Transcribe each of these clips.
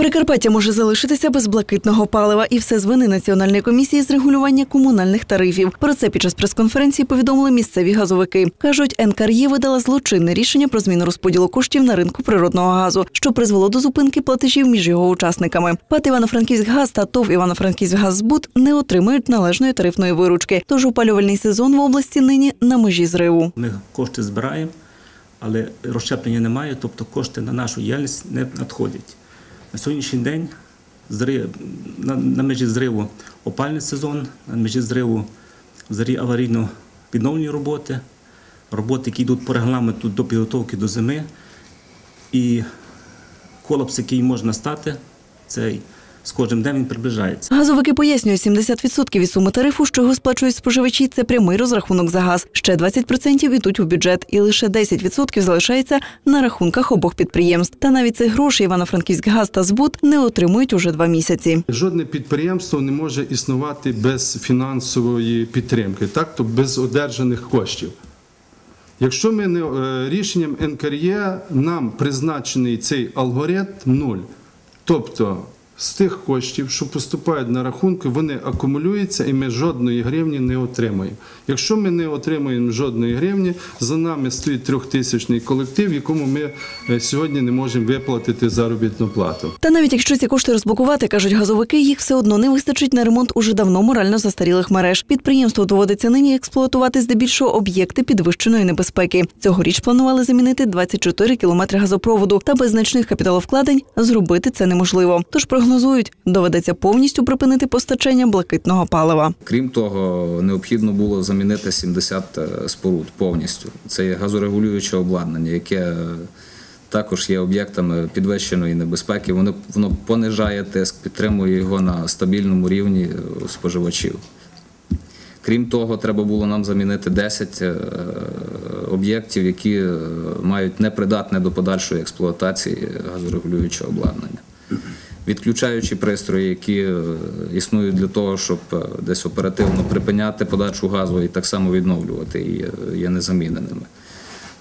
Прикарпаття може залишитися без блакитного палива, і все з вини Національної комісії з регулювання комунальних тарифів. Про це під час прес-конференції повідомили місцеві газовики. кажуть, НКРЄ видала злочинне рішення про зміну розподілу коштів на ринку природного газу, що призвело до зупинки платежів між його учасниками. ПАТ Івано-Франківськгаз та ТОВ Івано-Франківськгаззбут не отримують належної тарифної виручки. Тож опалювальний сезон в області нині на межі зриву. Ми кошти збираємо, але розщеплення немає, тобто кошти на нашу діяльність не надходять. На сьогоднішній день на, межі зриву опальний сезон, на межі зриву взагалі аварійно відновлені роботи, роботи, які йдуть по регламенту до підготовки до зими. І колапс, який може настати, цей з кожним днем він приближається. Газовики пояснюють, 70% від суми тарифу, що його сплачують споживачі, це прямий розрахунок за газ. Ще 20% йдуть у бюджет, і лише 10% залишається на рахунках обох підприємств. Та навіть цих грошей Івано-Франківськгаз та збут не отримують уже два місяці. Жодне підприємство не може існувати без фінансової підтримки, так то без одержаних коштів. Якщо ми не е, рішенням НКРЄ нам призначений цей алгоритм нуль, тобто з тих коштів, що поступають на рахунки, вони акумулюються, і ми жодної гривні не отримаємо. Якщо ми не отримаємо жодної гривні, за нами стоїть трьохтисячний колектив, якому ми е, сьогодні не можемо виплатити заробітну плату. Та навіть якщо ці кошти розблокувати, кажуть газовики, їх все одно не вистачить на ремонт уже давно морально застарілих мереж. Підприємству доводиться нині експлуатувати здебільшого об'єкти підвищеної небезпеки. Цьогоріч планували замінити 24 кілометри газопроводу, та без значних капіталовкладень зробити це неможливо. Тож прогнозують, доведеться повністю припинити постачання блакитного палива. Крім того, необхідно було замінити 70 споруд повністю. Це газорегулююче обладнання, яке е, також є об'єктами підвищеної небезпеки. Воно воно понижає тиск, підтримує його на стабільному рівні е, споживачів. Крім того, треба було нам замінити 10 е, об'єктів, які е, мають непридатне до подальшої експлуатації газорегулюючого обладнання. Відключаючі пристрої, які е, існують для того, щоб е, десь оперативно припиняти подачу газу і так само відновлювати, і е, є незаміненими.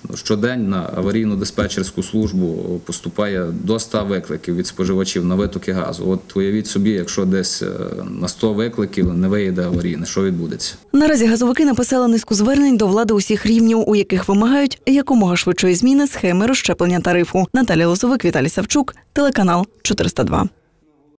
Ну, Щодень на аварійну диспетчерську службу поступає до 100 викликів від споживачів на витоки газу. От уявіть собі, якщо десь на 100 викликів не виїде аварійне, що відбудеться? Наразі газовики написали низку звернень до влади усіх рівнів, у яких вимагають якомога швидшої зміни схеми розщеплення тарифу. Наталія Лозовик, Віталій Савчук, телеканал 402.